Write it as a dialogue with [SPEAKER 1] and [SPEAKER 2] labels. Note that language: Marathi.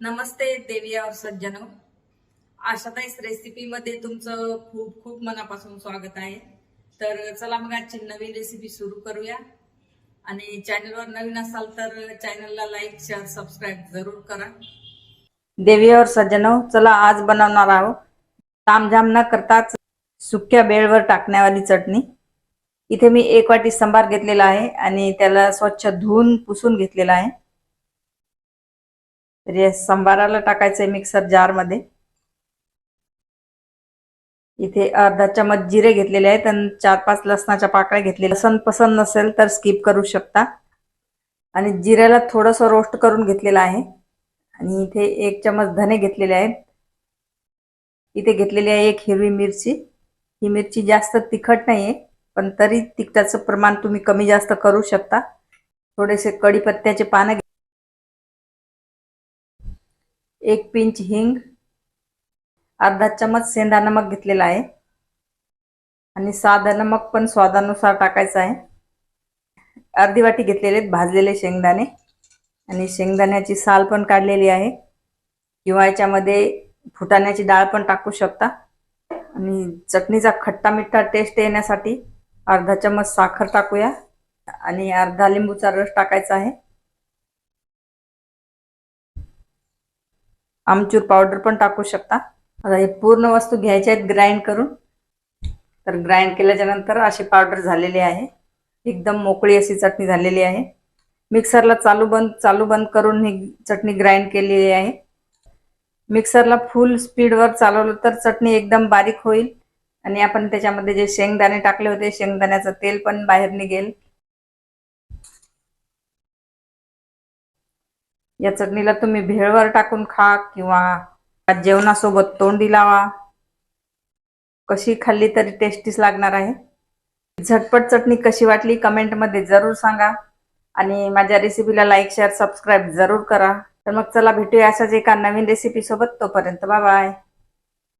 [SPEAKER 1] नमस्ते देवी और सज्जनो। आशाताईस रेसिपी मध्ये तुमचं खूप खूप मनापासून स्वागत आहे. तर चला मग आजची नवीन रेसिपी सुरू करूया. आणि चॅनलवर नवीन असाल तर चॅनलला लाईक शेअर सबस्क्राईब जरूर करा. देवी और सज्जनो चला आज बनवणार आहोत. तामझाम न करताच सुक्या बेळवर टाकण्यावाली चटणी. इथे मी एक वाटी संभार घेतलेला आहे आणि त्याला स्वच्छ धुवून पुसून घेतलेला आहे. तर या संभाराला टाकायचंय मिक्सर जारमध्ये. इथे अर्धा चमच जिरे घेतलेले आहेत आणि चार पाच लसणाच्या पाकळ्या घेतलेल्या लसण पसंत नसेल तर स्किप करू शकता. आणि जिऱ्याला थोडंसं रोस्ट करून घेतलेलं आहे. आणि इथे एक चमच धने घेतलेले आहेत. इथे घेतलेली आहे एक हिरवी मिरची. ही मिरची जास्त तिखट नाहीये पण तरी तिखटाचं प्रमाण तुम्ही कमी जास्त करू शकता. थोडेसे कढीपत्त्याचे पानं घे- एक पिंच हिंग अर्धा चमच सेंधा नमक घेतलेला आहे. आणि साधा नमक पण स्वादानुसार टाकायचं आहे. अर्धी वाटी घेतलेले आहेत भाजलेले शेंगदाणे. आणि शेंगदाण्याची साल पण काढलेली आहे. किंवा याच्यामध्ये फुटाण्याची डाळ पण टाकू शकता. आणि चटणीचा खट्टा मिठा टेस्ट येण्यासाठी अर्धा चमच साखर टाकूया. आणि अर्धा लिंबूचा रस टाकायचा आहे. आमचूर पावडर पण टाकू शकता. आता हे पूर्ण वस्तू घ्यायच्या आहेत ग्राइंड करून. तर ग्राइंड केल्याच्यानंतर अशी पावडर झालेली आहे. एकदम मोकळी अशी चटणी झालेली आहे. मिक्सरला चालू बंद चालू बंद करून ही चटणी ग्राइंड केलेली आहे. मिक्सरला फुल स्पीडवर चालवलं तर चटणी एकदम बारीक होईल. आणि आपण त्याच्यामध्ये जे शेंगदाणे टाकले होते शेंगदाण्याचं तेल पण बाहेर निघेल. या चटणीला तुम्ही भेळवर टाकून खा किंवा जेवणासोबत तोंडी लावा. कशी खाल्ली तरी टेस्टीच लागणार आहे. झटपट चटणी कशी वाटली कमेंटमध्ये जरूर सांगा. आणि माझ्या रेसिपीला लाईक शेअर सबस्क्राईब जरूर करा. तर मग चला भेटूया अशाच एका नवीन रेसिपीसोबत तोपर्यंत बाय